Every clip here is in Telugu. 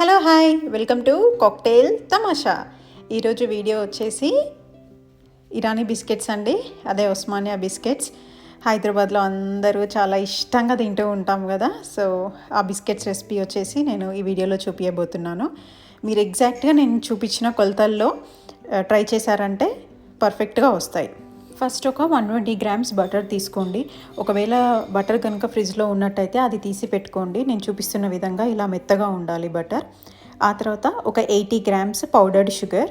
Hello hi. Welcome to cocktail Tamasha. ఈరోజు వీడియో వచ్చేసి ఇరానీ బిస్కెట్స్ అండి. అదే ఉస్మానియా బిస్కెట్స్. హైదరాబాద్లో అందరూ చాలా ఇష్టంగా తింటూ ఉంటాం కదా. సో ఆ బిస్కెట్స్ రెసిపీ వచ్చేసి నేను ఈ వీడియోలో చూపించబోతున్నాను మీరు ఎగ్జాక్ట్గా నేను చూపించిన కొలతల్లో ట్రై చేశారంటే పర్ఫెక్ట్గా వస్తాయి. ఫస్ట్ ఒక వన్ ట్వంటీ గ్రామ్స్ బటర్ తీసుకోండి. ఒకవేళ బటర్ కనుక ఫ్రిడ్జ్లో ఉన్నట్టయితే అది తీసి పెట్టుకోండి. నేను చూపిస్తున్న విధంగా ఇలా మెత్తగా ఉండాలి బటర్. ఆ తర్వాత ఒక ఎయిటీ గ్రామ్స్ పౌడర్డ్ షుగర్.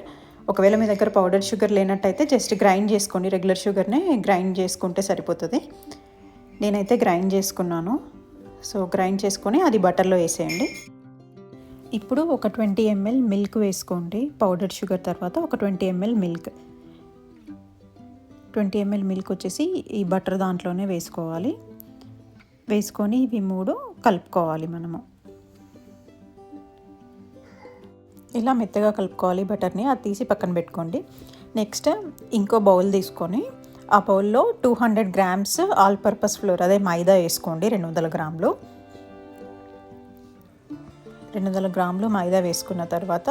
ఒకవేళ మీ దగ్గర పౌడర్ షుగర్ లేనట్టయితే జస్ట్ గ్రైండ్ చేసుకోండి. రెగ్యులర్ షుగర్నే గ్రైండ్ చేసుకుంటే సరిపోతుంది. నేనైతే గ్రైండ్ చేసుకున్నాను. సో గ్రైండ్ చేసుకొని అది బటర్లో వేసేయండి. ఇప్పుడు ఒక ట్వంటీ ఎంఎల్ మిల్క్ వేసుకోండి. పౌడర్ షుగర్ తర్వాత ఒక twenty ML milk. Twenty ML milk వచ్చేసి ఈ బటర్ దాంట్లోనే వేసుకోవాలి. వేసుకొని ఇవి మూడు కలుపుకోవాలి మనము. ఇలా మెత్తగా కలుపుకోవాలి బటర్ని. అది తీసి పక్కన పెట్టుకోండి. నెక్స్ట్ ఇంకో బౌల్ తీసుకొని ఆ బౌల్లో two hundred grams all purpose flour అదే మైదా వేసుకోండి రెండు వందల గ్రాములు. రెండు వందల గ్రాములు మైదా వేసుకున్న తర్వాత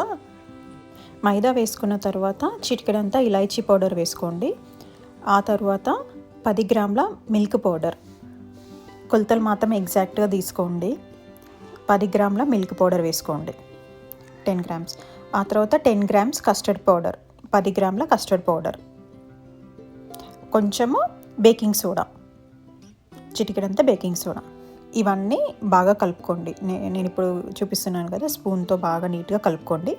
మైదా వేసుకున్న తర్వాత చిటికెడంతా ఇలాచీ పౌడర్ వేసుకోండి. ఆ తర్వాత పది గ్రాముల మిల్క్ పౌడర్. కొలతలు మాత్రం ఎగ్జాక్ట్గా తీసుకోండి. పది గ్రాముల మిల్క్ పౌడర్ వేసుకోండి. Ten grams. ఆ తర్వాత టెన్ గ్రామ్స్ కస్టర్డ్ పౌడర్. పది గ్రాముల కస్టర్డ్ పౌడర్. కొంచెము బేకింగ్ సోడా. చిటికెడంత బేకింగ్ సోడా. ఇవన్నీ బాగా కలుపుకోండి. నేను ఇప్పుడు చూపిస్తున్నాను కదా స్పూన్తో బాగా నీట్గా కలుపుకోండి.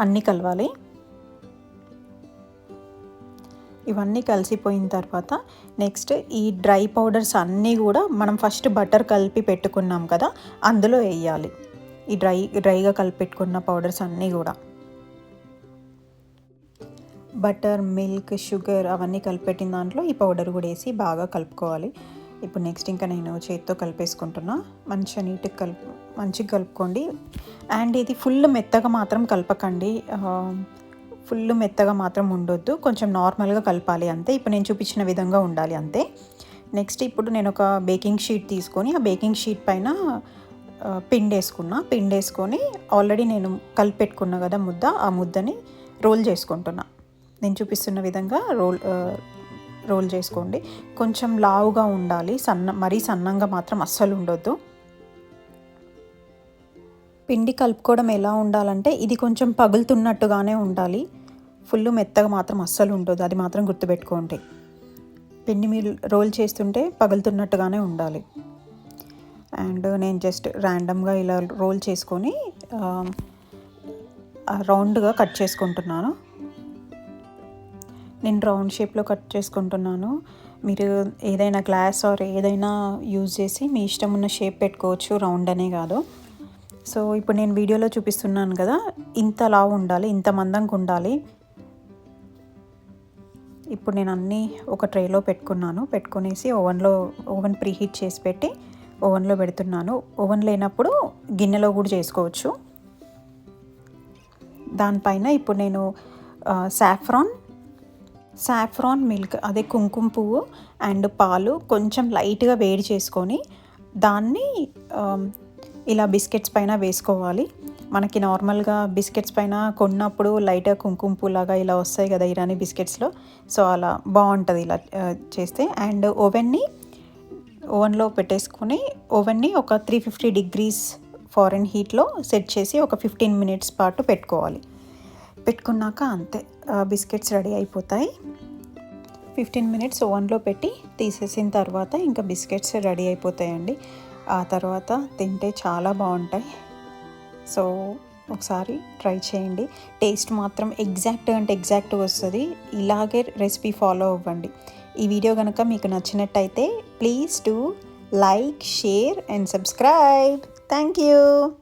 అన్నీ కలవాలి. ఇవన్నీ కలిసిపోయిన తర్వాత నెక్స్ట్ ఈ డ్రై పౌడర్స్ అన్నీ కూడా మనం ఫస్ట్ బటర్ కలిపి పెట్టుకున్నాం కదా అందులో వేయాలి. ఈ డ్రై డ్రైగా కలిపి పెట్టుకున్న పౌడర్స్ అన్నీ కూడా. బటర్ మిల్క్ షుగర్ అవన్నీ కలిపెట్టిన దాంట్లో ఈ పౌడర్ కూడా వేసి బాగా కలుపుకోవాలి. ఇప్పుడు నెక్స్ట్ ఇంకా నేను చేతితో కలిపేసుకుంటున్నా. మంచిగా నీట్గా కలుపు మంచిగా కలుపుకోండి. అండ్ ఇది ఫుల్ మెత్తగా మాత్రం కలపకండి. ఫుల్ మెత్తగా మాత్రం ఉండొద్దు. కొంచెం నార్మల్గా కలపాలి అంతే. ఇప్పుడు నేను చూపించిన విధంగా ఉండాలి అంతే. నెక్స్ట్ ఇప్పుడు నేను ఒక బేకింగ్ షీట్ తీసుకొని ఆ బేకింగ్ షీట్ పైన పిండి పిండేసుకొని పిండి వేసుకొని ఆల్రెడీ నేను కలిపెట్టుకున్నా కదా ముద్ద ఆ ముద్దని రోల్ చేసుకుంటున్నా. నేను చూపిస్తున్న విధంగా రోల్ రోల్ చేసుకోండి. కొంచెం లావుగా ఉండాలి. సన్న మరీ సన్నంగా మాత్రం అస్సలు ఉండొద్దు. పిండి కలుపుకోవడం ఎలా ఉండాలంటే ఇది కొంచెం పగులుతున్నట్టుగానే ఉండాలి. ఫుల్ మెత్తగా మాత్రం అస్సలు ఉండదు. అది మాత్రం గుర్తుపెట్టుకోండి. పిండి మీరు రోల్ చేస్తుంటే పగులుతున్నట్టుగానే ఉండాలి. అండ్ నేను జస్ట్ ర్యాండమ్గా ఇలా రోల్ చేసుకొని రౌండ్గా కట్ చేసుకుంటున్నాను. నేను రౌండ్ షేప్లో కట్ చేసుకుంటున్నాను. మీరు ఏదైనా గ్లాస్ ఆర్ ఏదైనా యూజ్ చేసి మీ ఇష్టం ఉన్న షేప్ పెట్టుకోవచ్చు. రౌండ్ అనే కాదు. సో ఇప్పుడు నేను వీడియోలో చూపిస్తున్నాను కదా ఇంత లావు ఉండాలి ఇంత మందంగా ఉండాలి. ఇప్పుడు నేను అన్నీ ఒక ట్రేలో పెట్టుకున్నాను పెట్టుకునేసి ఓవెన్లో ఓవెన్ ప్రీహీట్ చేసి పెట్టి ఓవెన్లో పెడుతున్నాను. ఓవెన్ లేనప్పుడు గిన్నెలో కూడా చేసుకోవచ్చు. దానిపైన ఇప్పుడు నేను సాఫ్రాన్ సాఫ్రాన్ మిల్క్ అదే కుంకుమ పువ్వు అండ్ పాలు కొంచెం లైట్గా వేడి చేసుకొని దాన్ని ఇలా బిస్కెట్స్ పైన వేసుకోవాలి. మనకి నార్మల్గా బిస్కెట్స్ పైన కొన్నప్పుడు లైట్గా కుంకుమ పూలాగా ఇలా వస్తాయి కదా ఇరానీ బిస్కెట్స్లో. సో అలా బాగుంటుంది ఇలా చేస్తే. అండ్ ఓవెన్ని ఓవెన్లో పెట్టేసుకొని ఓవెన్ని ఒక త్రీ ఫిఫ్టీ డిగ్రీస్ ఫారెన్ హీట్లో సెట్ చేసి ఒక ఫిఫ్టీన్ మినిట్స్ పాటు పెట్టుకోవాలి. పెట్టుకున్నాక అంతే బిస్కెట్స్ రెడీ అయిపోతాయి. ఫిఫ్టీన్ మినిట్స్ ఓవెన్లో పెట్టి తీసేసిన తర్వాత ఇంకా బిస్కెట్స్ రెడీ అయిపోతాయండి. ఆ తర్వాత తింటే చాలా బాగుంటాయి. సో ఒకసారి ట్రై చేయండి. టేస్ట్ మాత్రం ఎగ్జాక్ట్ అంటే ఎగ్జాక్ట్ వస్తుంది. ఇలాగే రెసిపీ ఫాలో అవ్వండి. ఈ వీడియో కనుక మీకు నచ్చినట్టయితే please to like share and subscribe. Thank you.